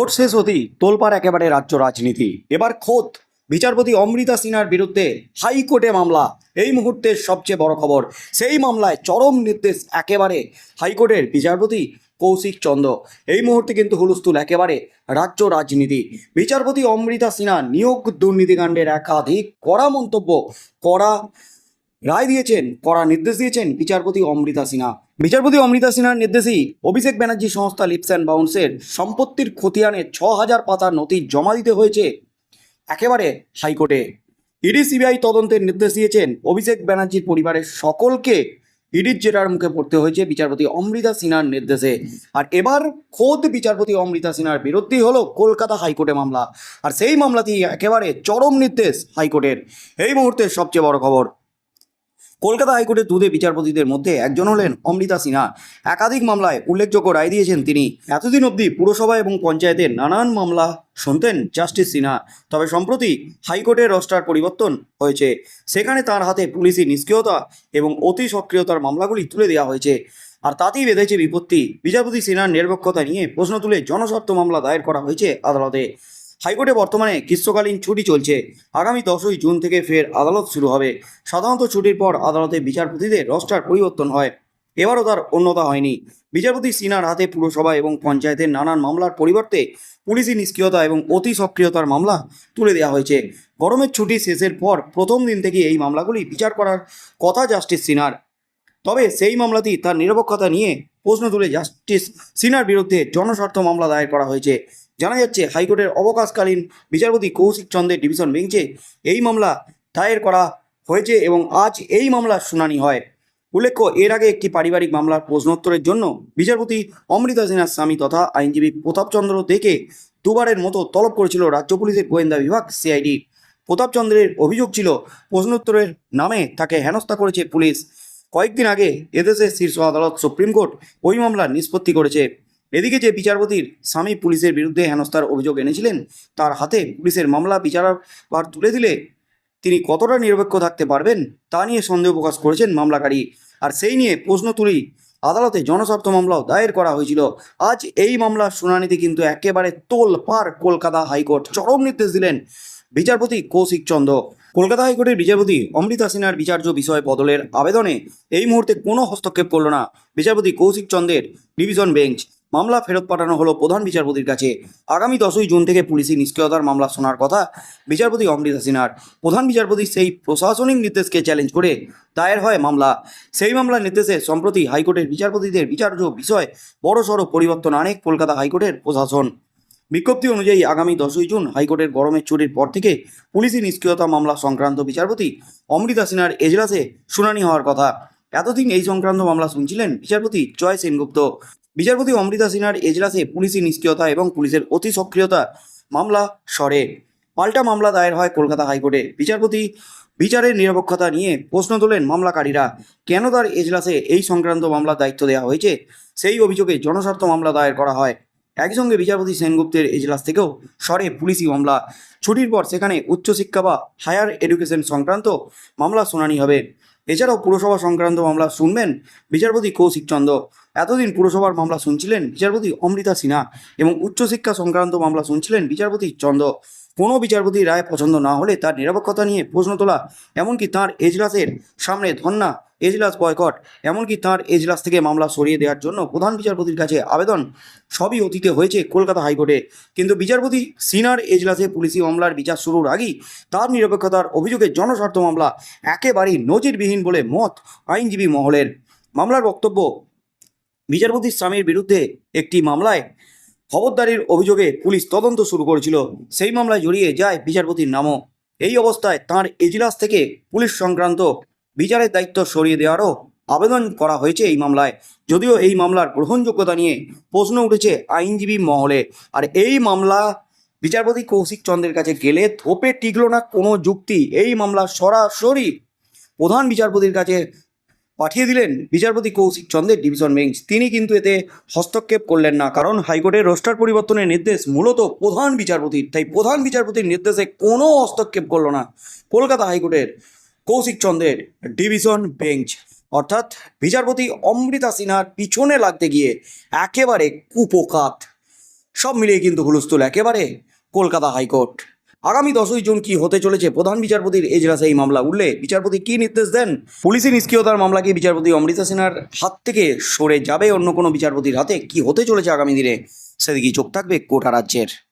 Vote শেষ হতেই তোলপাড় একেবারে রাজ্য রাজনীতি। এবার খোদ বিচারপতি অমৃতা সিনহার বিরুদ্ধে হাইকোর্টে মামলা। এই মুহূর্তের সবচেয়ে বড় খবর, সেই মামলায় চরম নির্দেশ একেবারে হাইকোর্টের বিচারপতি কৌশিক চন্দ্র। এই মুহূর্তে কিন্তু হুলস্থুল একেবারে রাজ্য রাজনীতি। বিচারপতি অমৃতা সিনহা নিয়োগ দুর্নীতিকাণ্ডের একাধিক কড়া মন্তব্য কড়া রায় দিয়েছেন, কড়া নির্দেশ দিয়েছেন বিচারপতি অমৃতা সিনহা। বিচারপতি অমৃতা সিনহার নির্দেশেই অভিষেক ব্যানার্জি সংস্থা লিপস অ্যান্ড বাউন্সের সম্পত্তির খতিয়ানে ছ হাজার পাতার নথি জমা দিতে হয়েছে একেবারে হাইকোর্টে। ইডি সিবিআই তদন্তের নির্দেশ দিয়েছেন অভিষেক ব্যানার্জির পরিবারের সকলকে ইডির জেরার মুখে পড়তে হয়েছে বিচারপতি অমৃতা সিনহার নির্দেশে। আর এবার খোদ বিচারপতি অমৃতা সিনহার বিরুদ্ধেই হলো কলকাতা হাইকোর্টে মামলা। আর সেই মামলাতেই একেবারে চরম নির্দেশ হাইকোর্টের। এই মুহূর্তের সবচেয়ে বড় খবর কলকাতা হাইকোর্টের দুধে বিচারপতিদের মধ্যে একজন হলেন অমৃতা সিনহা। একাধিক মামলায় উল্লেখযোগ্য রায় দিয়েছেন তিনি। এতদিন অবধি পুরসভা এবং পঞ্চায়েতের নানান মামলা শুনতেন জাস্টিস সিনহা। তবে সম্প্রতি হাইকোর্টের রস্টার পরিবর্তন হয়েছে। সেখানে তার হাতে পুলিশি নিষ্ক্রিয়তা এবং অতি সক্রিয়তার মামলাগুলি তুলে দেওয়া হয়েছে। আর তাতেই বেঁধেছে বিপত্তি। বিচারপতি সিনহার নিরপেক্ষতা নিয়ে প্রশ্ন তুলে জনস্বার্থ মামলা দায়ের করা হয়েছে আদালতে। হাইকোর্টে বর্তমানে গ্রীষ্মকালীন ছুটি চলছে। আগামী দশই জুন থেকে ফের আদালত শুরু হবে। সাধারণত ছুটির পর আদালতে বিচারপতিদের রস্টার পরিবর্তন হয়। এবারও তার অন্যতা হয়নি। বিচারপতি সিনার হাতে পুরসভা এবং পঞ্চায়েতের নানান মামলার পরিবর্তে পুলিশি নিষ্ক্রিয়তা এবং অতি সক্রিয়তার মামলা তুলে দেওয়া হয়েছে। গরমের ছুটি শেষের পর প্রথম দিন থেকে এই মামলাগুলি বিচার করার কথা জাস্টিস সিনার তবে সেই মামলাতেই তার নিরপেক্ষতা নিয়ে প্রশ্ন তুলে জাস্টিস সিনার বিরুদ্ধে জনস্বার্থ মামলা দায়ের করা হয়েছে। জানা যাচ্ছে হাইকোর্টের অবকাশকালীন বিচারপতি কৌশিক চন্দ্রের ডিভিশন বেঞ্চে এই মামলা দায়ের করা হয়েছে এবং আজ এই মামলার শুনানি হয়। উল্লেখ্য, এর আগে একটি পারিবারিক মামলার প্রশ্নোত্তরের জন্য বিচারপতি অমৃতা সিনহার স্বামী তথা আইনজীবী প্রতাপচন্দ্র দেখে দুবারের মতো তলব করেছিল রাজ্য পুলিশের গোয়েন্দা বিভাগ, সিআইডি। প্রতাপচন্দ্রের অভিযোগ ছিল, প্রশ্নোত্তরের নামে তাকে হেনস্থা করেছে পুলিশ। কয়েকদিন আগে এদেশের শীর্ষ আদালত সুপ্রিম কোর্ট ওই মামলা নিষ্পত্তি করেছে। এদিকে যে বিচারপতির স্বামী পুলিশের বিরুদ্ধে হেনস্থার অভিযোগ এনেছিলেন, তার হাতে পুলিশের মামলা বিচারবার তুলে দিলে তিনি কতটা নিরপেক্ষ থাকতে পারবেন, তা নিয়ে সন্দেহ প্রকাশ করেছেন মামলাকারী। আর সেই নিয়ে প্রশ্ন তুলেই আদালতে জনস্বার্থ মামলাও দায়ের করা হয়েছিল। আজ এই মামলার শুনানিতে কিন্তু একেবারে তোল পার কলকাতা হাইকোর্ট চরম নির্দেশ দিলেন বিচারপতি কৌশিক চন্দ্র কলকাতা হাইকোর্টের বিচারপতি অমৃতা সিনহার বিচার্য বিষয় বদলের আবেদনে এই মুহূর্তে কোনো হস্তক্ষেপ করল না বিচারপতি কৌশিক চন্দ্রের ডিভিশন বেঞ্চ। মামলা ফেরত পাঠানো হলো প্রধান বিচারপতির কাছে। আগামী দশই জুন থেকে পুলিশি নিষ্ক্রিয়তার মামলা শোনার কথা বিচারপতি অমৃতা সিনহার। প্রধান বিচারপতি সেই প্রশাসনিক নির্দেশকে চ্যালেঞ্জ করে দায়ের হয় মামলা। সেই মামলার নির্দেশে সম্প্রতি হাইকোর্টের বিচারপতিদের বিচার্য বিষয় বড়সড় পরিবর্তন আনে কলকাতা হাইকোর্টের প্রশাসন। বিজ্ঞপ্তি অনুযায়ী আগামী দশই জুন হাইকোর্টের গরমের চুরির পর থেকে পুলিশি নিষ্ক্রিয়তা মামলা সংক্রান্ত বিচারপতি অমৃতা সিনহার এজলাসে শুনানি হওয়ার কথা। এতদিন এই সংক্রান্ত মামলা শুনছিলেন বিচারপতি জয় সেনগুপ্ত। বিচারপতি অমৃতা সিনহার এজলাসে পুলিশি নিষ্ক্রিয়তা এবং পুলিশের অতি সক্রিয়তা মামলা সরে। পাল্টা মামলা দায়ের হয় কলকাতা হাইকোর্টে। বিচারপতি বিচারের নিরপেক্ষতা নিয়ে প্রশ্ন তোলেন মামলাকারীরা, কেন তার এজলাসে এই সংক্রান্ত মামলার দায়িত্ব দেওয়া হয়েছে? সেই অভিযোগে জনস্বার্থ মামলা দায়ের করা হয়। একই সঙ্গে বিচারপতি সেনগুপ্তের এজলাস থেকেও সরে পুলিশি মামলা। ছুটির পর সেখানে উচ্চশিক্ষা বা হায়ার এডুকেশন সংক্রান্ত মামলা শুনানি হবে। এছাড়াও পুরসভা সংক্রান্ত মামলা শুনবেন বিচারপতি কৌশিক চন্দ্র। এতদিন পুরসভার মামলা শুনছিলেন বিচারপতি অমৃতা সিনহা এবং উচ্চশিক্ষা সংক্রান্ত মামলা শুনছিলেন বিচারপতি চন্দ্র। কোনো বিচারপতির রায় পছন্দ না হলে তার নিরপেক্ষতা নিয়ে প্রশ্ন তোলা, এমনকি তাঁর এজলাসের সামনে ধর্না এজলাস বয়কট, এমনকি তাঁর এজলাস থেকে মামলা সরিয়ে দেওয়ার জন্য প্রধান বিচারপতির কাছে আবেদন, সবই অতীতে হয়েছে কলকাতা হাইকোর্টে। কিন্তু বিচারপতি সিনার এজলাসে পুলিশি মামলার বিচার শুরুর আগেই তার নিরপেক্ষতার অভিযোগে জনস্বার্থ মামলা একেবারেই নজিরবিহীন বলে মত আইনজীবী মহলের। মামলার বক্তব্য বিচারপতির স্বামীর বিরুদ্ধে একটি মামলায় খবরদারির অভিযোগে পুলিশ তদন্ত শুরু করেছিল। সেই মামলায় জড়িয়ে যায় বিচারপতির নামও। এই অবস্থায় তার এজলাস থেকে পুলিশ সংক্রান্ত বিচারের দায়িত্ব সরিয়ে দেওয়ারও আবেদন করা হয়েছে এই মামলায়। যদিও এই মামলার গ্রহণযোগ্যতা নিয়ে প্রশ্ন উঠেছে আইনজীবী মহলে। আর এই মামলা বিচারপতি কৌশিক চন্দ্রের কাছে গেলে থোপে টিকল না কোনো যুক্তি। এই মামলা সরাসরি প্রধান বিচারপতির কাছে পাঠিয়ে দিলেন বিচারপতি কৌশিক চন্দ্রের ডিভিশন বেঞ্চ। তিনি কিন্তু এতে হস্তক্ষেপ করলেন না, কারণ হাইকোর্টের রোস্টার পরিবর্তনের নির্দেশ মূলত প্রধান বিচারপতির। তাই প্রধান বিচারপতির নির্দেশে কোনো হস্তক্ষেপ করল না কলকাতা হাইকোর্টের কৌশিক চন্দ্রের ডিভিশন বেঞ্চ। অর্থাৎ বিচারপতি অমৃতা সিনহার পিছনে লাগতে গিয়ে একেবারে কুপোকাত। সব মিলিয়ে কিন্তু হুলস্থুল একেবারে কলকাতা হাইকোর্ট। আগামী দশই জুন কি হতে চলেছে? প্রধান বিচারপতির এজলাসে এই মামলা। উঠলে বিচারপতি কি নির্দেশ দেন? পুলিশি নিষ্ক্রিয়তার মামলা কি বিচারপতি অমৃতা সিনহার হাত থেকে সরে যাবে? অন্য কোনো বিচারপতির হাতে কি হতে চলেছে আগামী দিনে? সেদিকে চোখ থাকবে কোটা রাজ্যের।